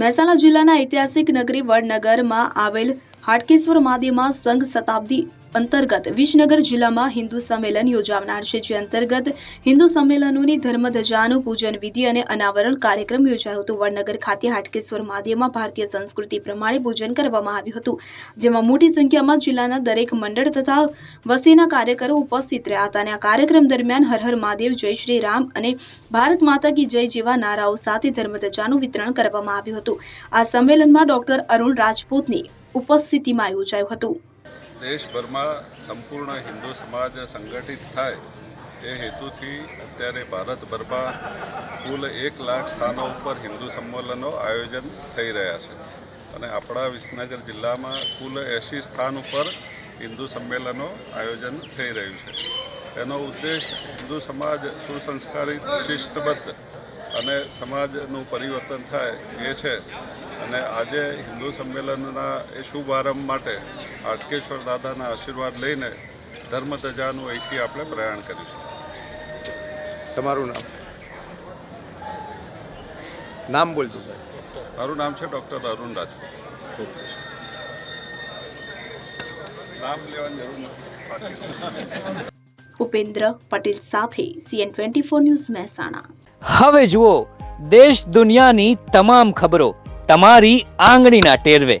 મહેસાણા જિલ્લાના ઐતિહાસિક નગરી વડનગરમાં આવેલ હાટકેશ્વર મહાદેવમાં સંઘ શતાબ્દી અંતર્ગત વિસનગર જિલ્લામાં હિન્દુ સંમેલન યોજાનાર છે, જે અંતર્ગત હિન્દુ સંમેલનોની ધર્મધજાનું પૂજન, વિધિ અને અનાવરણ કાર્યક્રમ યોજાયો હતો. વડનગર ખાતે હાટકેશ્વર મહાદેવમાં ભારતીય સંસ્કૃતિ પ્રમાણે પૂજન કરવામાં આવ્યું હતું, જેમાં મોટી સંખ્યામાં જિલ્લાના દરેક મંડળ તથા વસીના કાર્યકરો ઉપસ્થિત રહ્યા હતા અને આ કાર્યક્રમ દરમિયાન હર હર મહાદેવ, જય શ્રી રામ અને ભારત માતા કી જય જેવા નારાઓ સાથે ધર્મધજાનું વિતરણ કરવામાં આવ્યું હતું. આ સંમેલનમાં ડોક્ટર અરુણ રાજપૂતની ઉપસ્થિતિમાં યોજાયું હતું. દેશભરમાં સંપૂર્ણ હિન્દુ સમાજ સંગઠિત થાય એ હેતુથી અત્યારે ભારતભરમાં કુલ એક લાખ સ્થાનો ઉપર હિન્દુ સંમેલનો આયોજન થઈ રહ્યા છે. અને આપણા વિસનગર જિલ્લામાં કુલ એંશી સ્થાન ઉપર હિન્દુ સંમેલનો આયોજન થઈ રહ્યું છે. એનો ઉદ્દેશ હિન્દુ સમાજ સુસંસ્કારિત, શિસ્તબદ્ધ અને સમાજનું પરિવર્તન થાય એ છે. અને આજે હિન્દુ સંમેલનના એ શુભારંભ માટે હાટકેશ્વર દાદાના આશીર્વાદ લઈને ધર્મ ધજાનું અહીંથી આપણે પ્રયાણ કરીશું. તમારું નામ? નામ બોલજો સાહેબ. મારું નામ છે ડૉક્ટર અરુણ રાજપૂત. નામ લેવાની જરૂર નથી. ઉપેન્દ્ર પટેલ સાથે CN twenty four news Mehsana. હવે જુઓ દેશ દુનિયાની તમામ ખબરો તમારી આંગળીના ટેરવે.